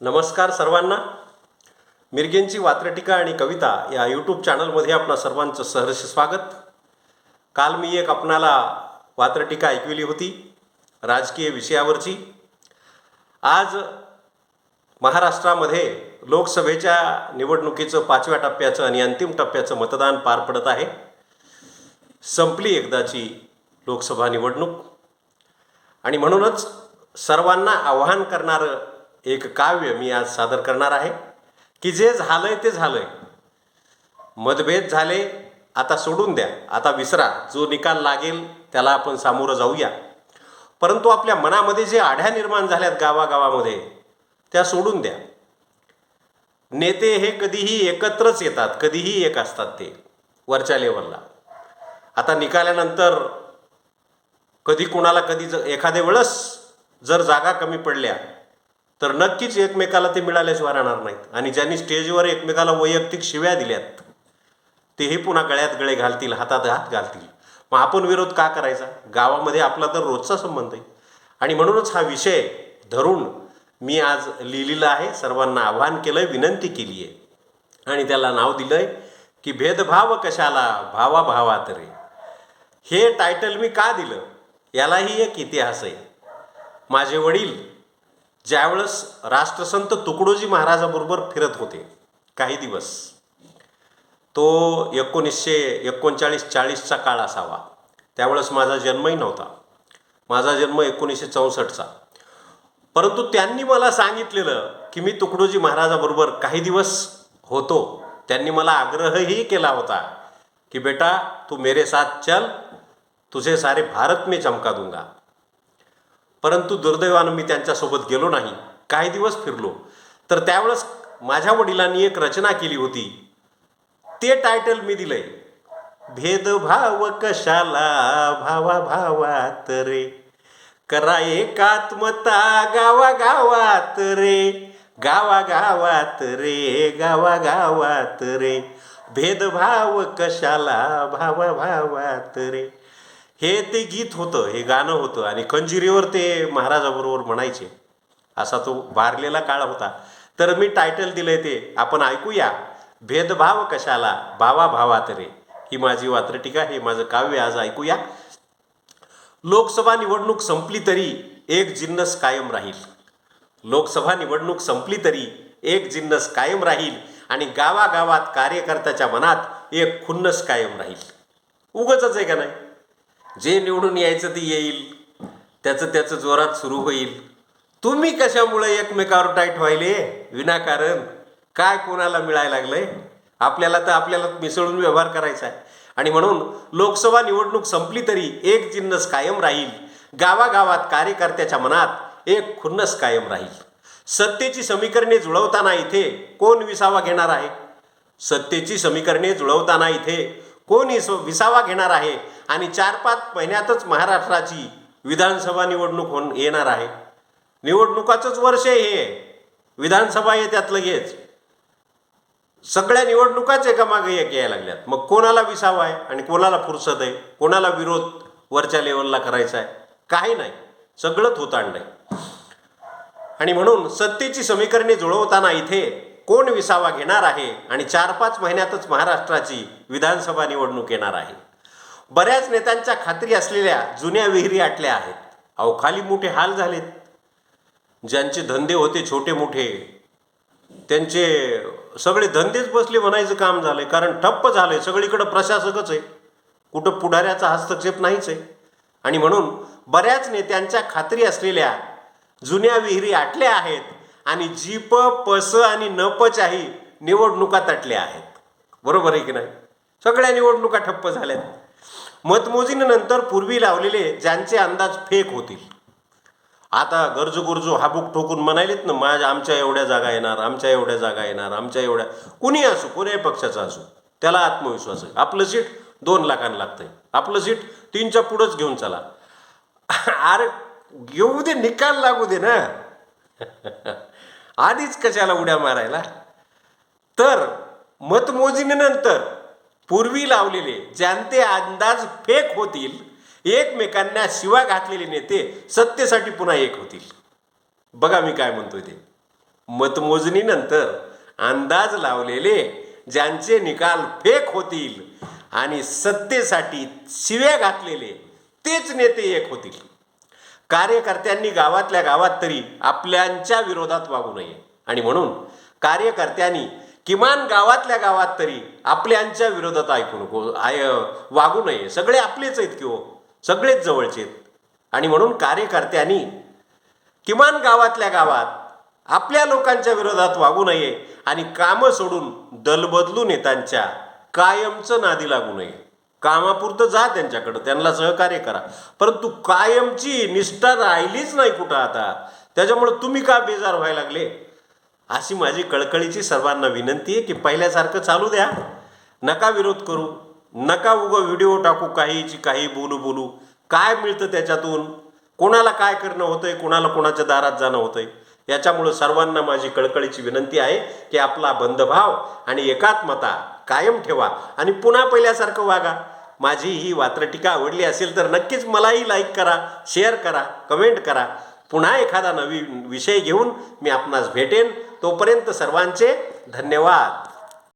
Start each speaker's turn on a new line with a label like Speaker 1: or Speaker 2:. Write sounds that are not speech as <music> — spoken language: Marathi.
Speaker 1: नमस्कार सर्वांना. मिरगेंची वात्रटिका आणि कविता या यूट्यूब चॅनलमध्ये आपणा सर्वांचं सहर्ष स्वागत. काल मी एक आपणाला वात्रटिका ऐकविली होती राजकीय विषयावरची. आज महाराष्ट्रामध्ये लोकसभेच्या निवडणुकीचं पाचव्या टप्प्याचं आणि अंतिम टप्प्याचं मतदान पार पडत आहे. संपली एकदाची लोकसभा निवडणूक. आणि म्हणूनच सर्वांना आव्हान करणारं एक काव्य मी आज सादर करणार आहे. की जे झालंय ते झालंय. मतभेद झाले आता सोडून द्या. आता विसरा. जो निकाल लागेल त्याला आपण सामोरं जाऊया. परंतु आपल्या मनामध्ये जे आढ्या निर्माण झाल्यात गावागावामध्ये त्या सोडून द्या. नेते हे कधीही एकत्रच येतात कधीही एक असतात ते वरच्या लेवलला आता निकाल्यानंतर कधी कोणाला कधी ज एखाद्या वेळेस जर जागा कमी पडल्या तर नक्कीच एकमेकाला ते मिळाल्याशिवाय राहणार नाहीत. आणि ज्यांनी स्टेजवर एकमेकाला वैयक्तिक शिव्या दिल्यात तेही पुन्हा गळ्यात गळे घालतील हातात हात घालतील. मग आपण विरोध का करायचा? गावामध्ये आपला तर रोजचा संबंध आहे. आणि म्हणूनच हा विषय धरून मी आज लिहिलेला आहे. सर्वांना आव्हान केलं आहे विनंती केली आहे आणि त्याला नाव दिलं आहे की भेदभाव कशाला? भावा भावात रे. हे टायटल मी का दिलं? यालाही एक इतिहास आहे. माझे वडील ज्यावेळेस राष्ट्रसंत तुकडोजी महाराजाबरोबर फिरत होते काही दिवस तो एकोणीसशे एकोणचाळीस चाळीसचा काळ असावा. त्यावेळेस माझा जन्मही नव्हता. माझा जन्म एकोणीसशे चौसष्टचा. परंतु त्यांनी मला सांगितलेलं की मी तुकडोजी महाराजाबरोबर काही दिवस होतो त्यांनी मला आग्रहही केला होता की बेटा तू मेरे साथ चल तुझे सारे भारत मी चमका दूंगा. परंतु दुर्दैवानं मी त्यांच्यासोबत गेलो नाही. काही दिवस फिरलो. तर त्यावेळेस माझ्या वडिलांनी एक रचना केली होती. ते टायटल मी दिलंय. भेदभाव कशाला भावा भावात रे? करा एकात्मता गावा गावात रे? गावा गावात रे गावा गावात रे? भेदभाव कशाला भावा भावात रे? हे ते गीत होतं हे गाणं होतं आणि कंजिरीवर ते महाराजाबरोबर म्हणायचे. असा तो भारलेला काळ होता. तर मी टायटल दिलंय ते आपण ऐकूया. भेदभाव कशाला? भावा भावात रे. ही माझी वात्रटिका हे माझं काव्य आज ऐकूया. लोकसभा निवडणूक संपली तरी एक जिन्नस कायम राहील. लोकसभा निवडणूक संपली तरी एक जिन्नस कायम राहील आणि गावागावात कार्यकर्त्याच्या मनात एक खुन्नस कायम राहील. उगच आहे का नाही? जे निवडून यायचं ते येईल. त्याचं त्याचं जोरात सुरू होईल. तुम्ही कशामुळे एकमेकावर टाईट व्हायले? विनाकारण. काय कोणाला मिळायला लागलंय? आपल्याला तर आपल्याला मिसळून व्यवहार करायचा आहे. आणि म्हणून लोकसभा निवडणूक संपली तरी एक जिन्नस कायम राहील. गावागावात कार्यकर्त्याच्या मनात एक खुन्नस कायम राहील. सत्तेची समीकरणे जुळवताना इथे कोण विसावा घेणार आहे? सत्तेची समीकरणे जुळवताना इथे कोण सो विसावा घेणार आहे? आणि चार पाच महिन्यातच महाराष्ट्राची विधानसभा निवडणूक होऊन येणार आहे. निवडणुकाचंच वर्ष आहे हे. विधानसभा आहे त्यात लगेच सगळ्या निवडणुकाच एकामागे एक यायला लागल्यात. मग कोणाला विसावा आहे आणि कोणाला फुरसत आहे? कोणाला विरोध वरच्या लेवलला करायचा आहे? काही नाही. सगळंच होतांड आहे. आणि म्हणून सत्तेची समीकरणे जुळवताना इथे कोण विसावा घेणार आहे आणि चार पाच महिन्यातच महाराष्ट्राची विधानसभा निवडणूक येणार आहे. बऱ्याच नेत्यांच्या खात्री असलेल्या जुन्या विहिरी आटल्या आहेत. अहो खाली मोठे हाल झालेत. ज्यांचे धंदे होते छोटे मोठे त्यांचे सगळे धंदेच बसले म्हणायचं काम झालंय. कारण ठप्प झालंय. सगळीकडं प्रशासकच आहे. कुठं पुढाऱ्याचा हस्तक्षेप नाहीच आहे. आणि म्हणून बऱ्याच नेत्यांच्या खात्री असलेल्या जुन्या विहिरी आटल्या आहेत. आणि जीप पस आणि नपच्याही निवडणुका तटल्या आहेत. बरोबर आहे की नाही? सगळ्या निवडणुका ठप्प झाल्यात. मतमोजणीनंतर पूर्वी लावलेले ज्यांचे अंदाज फेक होतील. आता गरजू गुरजू हाबूक ठोकून म्हणालेत ना माझ्या आमच्या एवढ्या जागा येणार आमच्या एवढ्या जागा येणार आमच्या एवढ्या कुणी असो कोण्याही पक्षाचा असो त्याला आत्मविश्वास आहे. आपलं सीट दोन लाखांना लागतंय. आपलं सीट तीनच्या पुढंच घेऊन चला. <laughs> अरे घेऊ दे निकाल लागू दे ना. <laughs> आधीच कशाला उड्या मारायला? तर मतमोजणीनंतर पूर्वी लावलेले ज्यांचे अंदाज फेक होतील एकमेकांना शिवा घातलेले नेते सत्तेसाठी पुन्हा एक होतील. बघा मी काय म्हणतोय ते. मतमोजणीनंतर अंदाज लावलेले ज्यांचे निकाल फेक होतील आणि सत्तेसाठी शिव्या घातलेले तेच नेते एक होतील. कार्यकर्त्यांनी गावातल्या गावात तरी आपल्यांच्या विरोधात वागू नये. आणि म्हणून कार्यकर्त्यांनी किमान गावातल्या गावात तरी आपल्यांच्या विरोधात ऐकू नको आय वागू नये. सगळे आपलेच आहेत किंवा हो? सगळेच जवळचे आहेत. आणि म्हणून कार्यकर्त्यांनी किमान गावातल्या गावात आपल्या लोकांच्या विरोधात वागू नये आणि कामं सोडून दलबदलू नेत्यांच्या कायमचं नादी लागू नये. कामापुरतं जा त्यांच्याकडं त्यांना सहकार्य करा. परंतु कायमची निष्ठा राहिलीच नाही कुठं आता. त्याच्यामुळं तुम्ही का बेजार व्हायला लागले? अशी माझी कळकळीची सर्वांना विनंती आहे की पहिल्यासारखं चालू द्या. नका विरोध करू नका उगं व्हिडिओ टाकू काहीची काही बोलू बोलू. काय मिळतं त्याच्यातून? कोणाला काय करणं होतंय कोणाला कोणाच्या दारात जाणं होतंय? याच्यामुळं सर्वांना माझी कळकळीची विनंती आहे की आपला बंधभाव आणि एकात्मता कायम ठेवा आणि पुन्हा पहिल्यासारखं वागा. माझी ही वात्रटिका आवडली असेल तर नक्कीच मलाही लाईक करा शेअर करा कमेंट करा. पुन्हा एखादा नवीन विषय घेऊन मी आपणास भेटेन. तोपर्यंत सर्वांचे धन्यवाद.